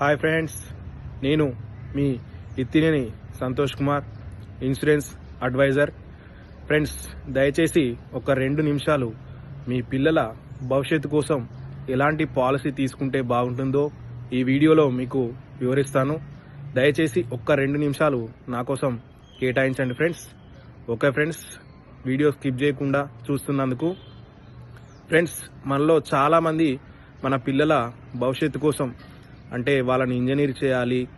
Hi friends నేను మీ Ithineni Santosh Kumar insurance advisor. Friends దయచేసి ఒక రెండు నిమిషాలు మీ పిల్లల భవిష్యత్తు కోసం ఎలాంటి పాలసీ తీసుకుంటే బాగుంటుందో ఈ వీడియోలో మీకు వివరిస్తాను. దయచేసి ఒక్క రెండు నిమిషాలు నా కోసం కేటాయించండి friends okay friends video skip చేయకుండా చూస్తున్నందుకు. ఫ్రెండ్స్ మనలో చాలామంది మన పిల్లల భవిష్యత్తు కోసం అంటే వాళ్ళని ఇంజనీర్ చేయాలి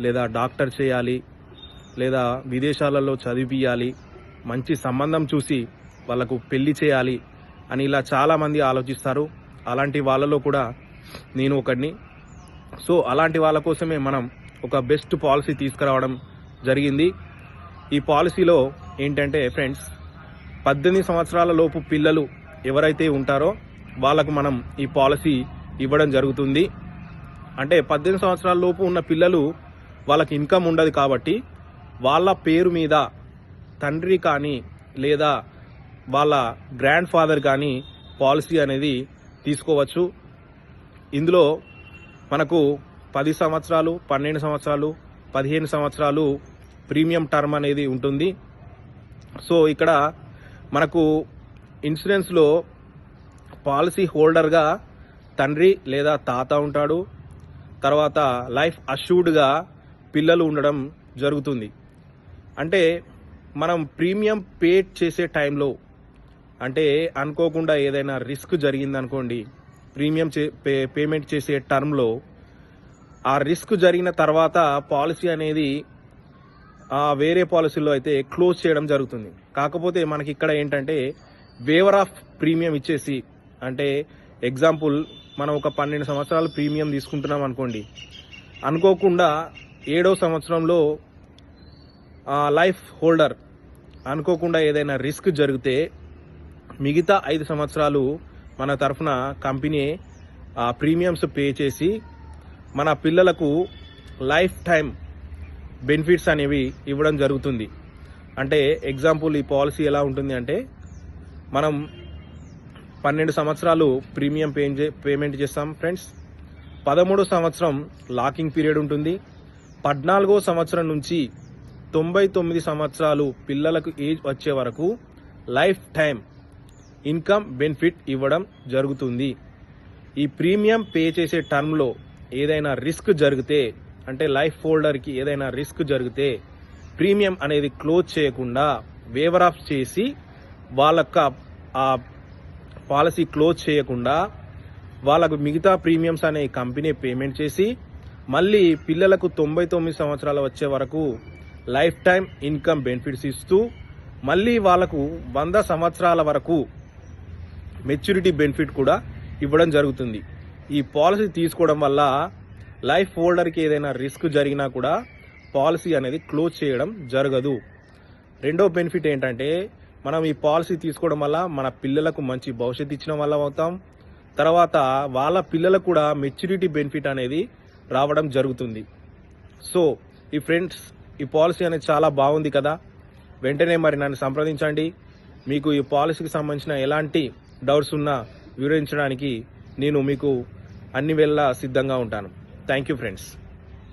లేదా డాక్టర్ చేయాలి లేదా విదేశాలలో చదివియాలి మంచి సంబంధం చూసి వాళ్ళకు పెళ్ళి చేయాలి అని ఇలా చాలామంది ఆలోచిస్తారు. అలాంటి వాళ్ళలో కూడా నేను ఒకడిని. సో అలాంటి వాళ్ళ కోసమే మనం ఒక బెస్ట్ పాలసీ తీసుకురావడం జరిగింది. ఈ పాలసీలో ఏంటంటే ఫ్రెండ్స్ పద్దెనిమిది సంవత్సరాల లోపు పిల్లలు ఎవరైతే ఉంటారో వాళ్ళకు మనం ఈ పాలసీ ఇవ్వడం జరుగుతుంది. అంటే పద్దెనిమిది సంవత్సరాల లోపు ఉన్న పిల్లలు వాళ్ళకి ఇన్కమ్ ఉండదు కాబట్టి వాళ్ళ పేరు మీద తండ్రి కానీ లేదా వాళ్ళ గ్రాండ్ ఫాదర్ కానీ పాలసీ అనేది తీసుకోవచ్చు. ఇందులో మనకు పది సంవత్సరాలు పన్నెండు సంవత్సరాలు పదిహేను సంవత్సరాలు ప్రీమియం టర్మ్ అనేది ఉంటుంది. సో ఇక్కడ మనకు ఇన్సూరెన్స్లో పాలసీ హోల్డర్గా తండ్రి లేదా తాత ఉంటాడు. తర్వాత లైఫ్ అష్యూర్డ్గా పిల్లలు ఉండడం జరుగుతుంది. అంటే మనం ప్రీమియం పే చేసే టైంలో అంటే అనుకోకుండా ఏదైనా రిస్క్ జరిగిందనుకోండి ప్రీమియం చే పే పేమెంట్ చేసే టర్మ్లో ఆ రిస్క్ జరిగిన తర్వాత పాలసీ అనేది ఆ వేరే పాలసీలో అయితే క్లోజ్ చేయడం జరుగుతుంది. కాకపోతే మనకి ఇక్కడ ఏంటంటే వేవర్ ఆఫ్ ప్రీమియం ఇచ్చేసి అంటే ఎగ్జాంపుల్ మనం ఒక పన్నెండు సంవత్సరాలు ప్రీమియం తీసుకుంటున్నాం అనుకోండి. అనుకోకుండా ఏడో సంవత్సరంలో లైఫ్ హోల్డర్ అనుకోకుండా ఏదైనా రిస్క్ జరిగితే మిగతా ఐదు సంవత్సరాలు మన తరఫున కంపెనీ ఆ ప్రీమియమ్స్ పే చేసి మన పిల్లలకు లైఫ్ టైం బెనిఫిట్స్ అనేవి ఇవ్వడం జరుగుతుంది. అంటే ఎగ్జాంపుల్ ఈ పాలసీ ఎలా ఉంటుంది అంటే మనం పన్నెండు సంవత్సరాలు ప్రీమియం పే పేమెంట్ చేస్తాం ఫ్రెండ్స్. పదమూడో సంవత్సరం లాకింగ్ పీరియడ్ ఉంటుంది. పద్నాలుగో సంవత్సరం నుంచి తొంభై తొమ్మిది సంవత్సరాలు పిల్లలకు ఏజ్ వచ్చే వరకు లైఫ్ టైం ఇన్కమ్ బెనిఫిట్ ఇవ్వడం జరుగుతుంది. ఈ ప్రీమియం పే చేసే టర్మ్లో ఏదైనా రిస్క్ జరిగితే అంటే లైఫ్ హోల్డర్కి ఏదైనా రిస్క్ జరిగితే ప్రీమియం అనేది క్లోజ్ చేయకుండా వేవర్ ఆఫ్ చేసి వాళ్ళ ఆ పాలసీ క్లోజ్ చేయకుండా వాళ్ళకు మిగతా ప్రీమియమ్స్ అనే కంపెనీ పేమెంట్ చేసి మళ్ళీ పిల్లలకు తొంభై తొమ్మిది సంవత్సరాలు వచ్చే వరకు లైఫ్ టైం ఇన్కమ్ బెనిఫిట్స్ ఇస్తూ మళ్ళీ వాళ్ళకు వంద సంవత్సరాల వరకు మెచ్యూరిటీ బెనిఫిట్ కూడా ఇవ్వడం జరుగుతుంది. ఈ పాలసీ తీసుకోవడం వల్ల లైఫ్ హోల్డర్కి ఏదైనా రిస్క్ జరిగినా కూడా పాలసీ అనేది క్లోజ్ చేయడం జరగదు. రెండో బెనిఫిట్ ఏంటంటే మనం ఈ పాలసీ తీసుకోవడం వల్ల మన పిల్లలకు మంచి భవిష్యత్తు ఇచ్చిన వల్ల అవుతాం. తర్వాత వాళ్ళ పిల్లలకు కూడా మెచ్యూరిటీ బెనిఫిట్ అనేది రావడం జరుగుతుంది. సో ఈ ఫ్రెండ్స్ ఈ పాలసీ అనేది చాలా బాగుంది కదా. వెంటనే మరి నన్ను సంప్రదించండి. మీకు ఈ పాలసీకి సంబంధించిన ఎలాంటి డౌట్స్ ఉన్నా వివరించడానికి నేను మీకు అన్ని వేళ సిద్ధంగా ఉంటాను. Thank you friends.